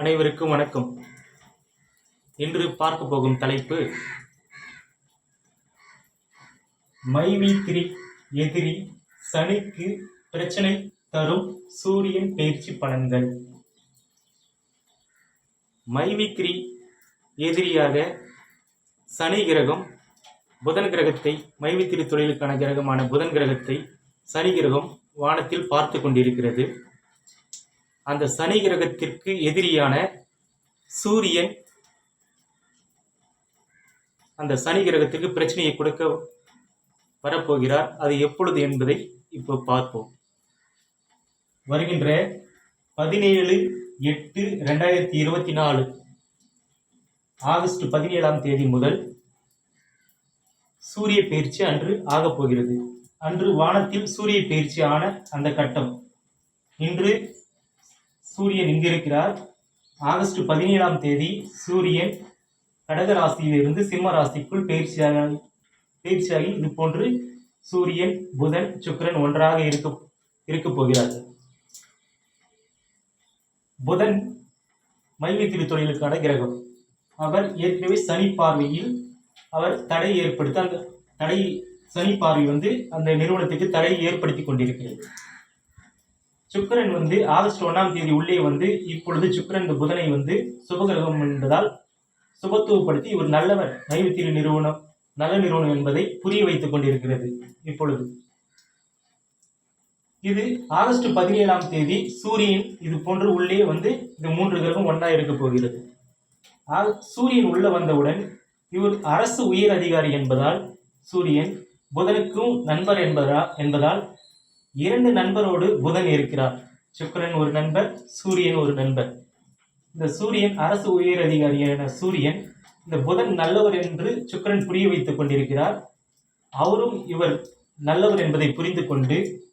அனைவருக்கும் வணக்கம். இன்று பார்க்க போகும் தலைப்பு மைவி திரி எதிரி சனிக்கு பிரச்சனை தரும் சூரியன் பயிற்சி பலன்கள். மைவித்திரி எதிரியாக சனி கிரகம் புதன் கிரகத்தை மைவித்திரி தொழிலுக்கான கிரகமான புதன் கிரகத்தை சனி கிரகம் வானத்தில் பார்த்து கொண்டிருக்கிறது. அந்த சனி கிரகத்திற்கு எதிரியான சூரியன் அந்த சனி கிரகத்திற்கு பிரச்சனையை கொடுக்க வரப்போகிறார். அது எப்பொழுது என்பதை இப்போ பார்ப்போம். வருகின்ற பதினேழு எட்டு ரெண்டாயிரத்தி இருபத்தி நாலு. ஆகஸ்ட் பதினேழாம் தேதி முதல் சூரிய பயிற்சி அன்று ஆகப் போகிறது. அன்று வானத்தில் சூரிய பயிற்சி ஆன அந்த கட்டம். இன்று சூரியன் இங்கிருக்கிறார் ஆகஸ்ட் பதினேழாம் தேதி சூரியன் கடக ராசியிலிருந்து சிம்ம ராசிக்குள் பயிற்சியாக பயிற்சியாகி இது போன்று சூரியன் புதன் சுக்கிரன் ஒன்றாக இருக்க இருக்க போகிறார்கள் புதன் மையத்திரு தொழிலுக்கான கிரகம். அவர் ஏற்கனவே சனி பார்வையில் அவர் தடை ஏற்படுத்த அந்த தடை சனி பார்வை வந்து அந்த நிறுவனத்துக்கு தடையை ஏற்படுத்தி கொண்டிருக்கிறது. சுக்கரன் வந்து ஆகஸ்ட் ஒன்றாம் தேதி உள்ளே வந்து இப்பொழுது சுக்கரன் இந்த புதனை வந்து சுபகிரகம் என்பதால் சுபத்துவப்படுத்தி இவர் நல்லவர் நைவித்திரி நிறுவனம் நல்ல நிறுவனம் என்பதை புரிய வைத்துக் கொண்டிருக்கிறது இப்பொழுது. இது ஆகஸ்ட் பதினேழாம் தேதி சூரியன் இது போன்று உள்ளே வந்து இந்த மூன்று கிரகம் ஒன்றா இருக்க போகிறது. சூரியன் உள்ள வந்தவுடன் இவர் அரசு உயர் அதிகாரி என்பதால் சூரியன் புதனுக்கும் நண்பர் என்பதா என்பதால் இரண்டு நண்பரோடு புதன் இருக்கிறார். சுக்கிரன் ஒரு நண்பர் சூரியன் ஒரு நண்பர். இந்த சூரியன் அரசு உயர் அதிகாரியான சூரியன் இந்த புதன் நல்லவர் என்று சுக்கிரன் புரிய வைத்துக் கொண்டிருக்கிறார். அவரும் இவர் நல்லவர் என்பதை புரிந்து கொண்டு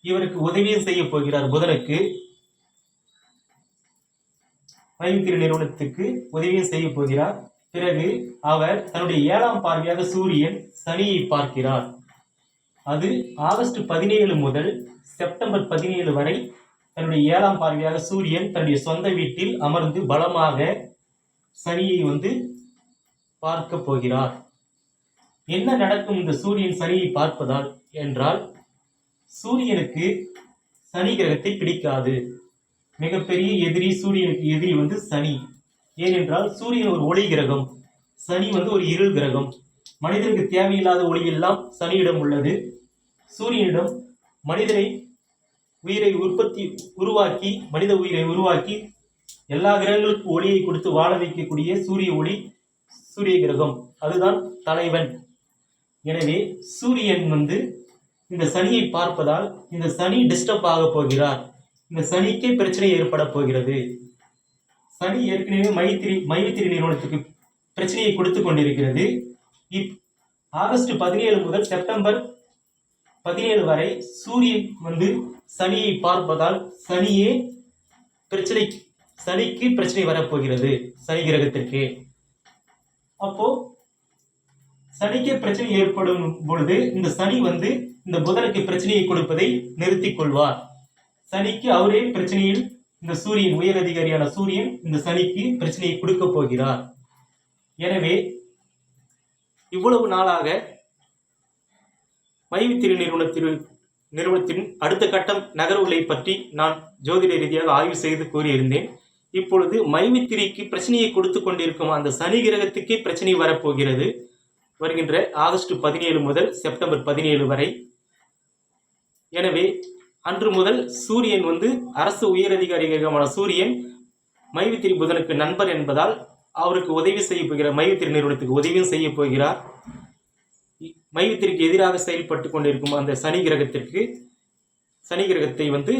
இவருக்கு உதவியும் செய்ய போகிறார் புதனுக்கு. மைத்திரி நிறுவனத்துக்கு உதவியும் செய்ய போகிறார். பிறகு அவர் தன்னுடைய ஏழாம் பார்வையாக சூரியன் சனியை பார்க்கிறார். அது ஆகஸ்ட் பதினேழு முதல் செப்டம்பர் பதினேழு வரை தன்னுடைய ஏழாம் பார்வையாக சூரியன் தன்னுடைய சொந்த வீட்டில் அமர்ந்து பலமாக சனியை வந்து பார்க்க போகிறார். என்ன நடக்கும் இந்த சூரியன் சனியை பார்ப்பதால் என்றால் சூரியனுக்கு சனி கிரகத்தை பிடிக்காது. மிகப்பெரிய எதிரி சூரியனுக்கு எதிரி வந்து சனி. ஏனென்றால் சூரியன் ஒரு ஒளி கிரகம் சனி வந்து ஒரு இருள் கிரகம். மனிதனுக்கு தேவையில்லாத ஒளி எல்லாம் சனியிடம் உள்ளது. சூரியனிடம் மனிதனை உயிரை உற்பத்தி உருவாக்கி மனித உயிரை உருவாக்கி எல்லா கிரகங்களுக்கும் ஒளியை கொடுத்து வாழ வைக்கக்கூடிய சூரிய ஒளி சூரிய கிரகம். அதுதான் தலைவன். எனவே சூரியன் வந்து இந்த சனியை பார்ப்பதால் இந்த சனி டிஸ்டர்ப் ஆக போகிறார். இந்த சனிக்கே பிரச்சனை ஏற்பட போகிறது. சனி ஏற்கனவே மைத்திரி மைத்திரி நிறுவனத்துக்கு பிரச்சனையை கொடுத்து கொண்டிருக்கிறது. இப் ஆகஸ்ட் பதினேழு முதல் செப்டம்பர் பதினேழு வரை சூரியன் வந்து சனியை பார்ப்பதால் சனியே பிரச்சனை சனிக்கு பிரச்சனை வரப்போகிறது சனி கிரகத்திற்கு. அப்போ சனிக்கு பிரச்சனை ஏற்படும் பொழுது இந்த சனி வந்து இந்த புதனுக்கு பிரச்சனையை கொடுப்பதை நிறுத்திக் கொள்வார். சனிக்கு அவரே பிரச்சனையில் இந்த சூரியன் உயர் அதிகாரியான சூரியன் இந்த சனிக்கு பிரச்சனையை கொடுக்க போகிறார். எனவே இவ்வளவு நாளாக மைவித்திரு நிறுவனத்தின் நிறுவனத்தின் அடுத்த கட்டம் நகர்வுகளை பற்றி நான் ஜோதிட ரீதியாக ஆய்வு செய்து கூறியிருந்தேன். இப்பொழுது மைவித்திரிக்கு பிரச்சனையை கொடுத்து கொண்டிருக்கும் அந்த சனி கிரகத்துக்கே பிரச்சனை வரப்போகிறது. வருகின்ற ஆகஸ்ட் பதினேழு முதல் செப்டம்பர் பதினேழு வரை. எனவே அன்று முதல் சூரியன் வந்து அரசு உயரதிகாரிகமான சூரியன் மைவித்திரி புதனுக்கு நண்பர் என்பதால் அவருக்கு உதவி செய்ய போகிற மைவித்திரி நிறுவனத்துக்கு உதவியும் செய்ய போகிறார். மைவித்திரிக்கு எதிராக செயல்பட்டு கொண்டிருக்கும் அந்த சனி கிரகத்திற்கு சனி கிரகத்தை வந்து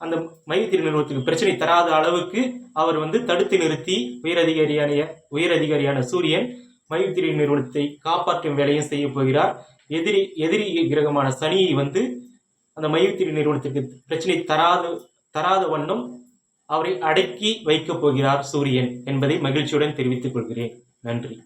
அந்த மைத்திரி நிறுவனத்துக்கு பிரச்சனை தராத அளவுக்கு அவர் வந்து தடுத்து நிறுத்தி உயரதிகாரியான உயரதிகாரியான சூரியன் மைத்திரி நிறுவனத்தை காப்பாற்றும் வேலையும் செய்ய போகிறார். எதிரி எதிரி கிரகமான சனியை வந்து அந்த மைத்திரி நிறுவனத்திற்கு பிரச்சனை தராத தராத வண்ணம் அவரை அடக்கி வைக்கப் போகிறார் சூரியன் என்பதை மகிழ்ச்சியுடன் தெரிவித்துக் கொள்கிறேன். நன்றி.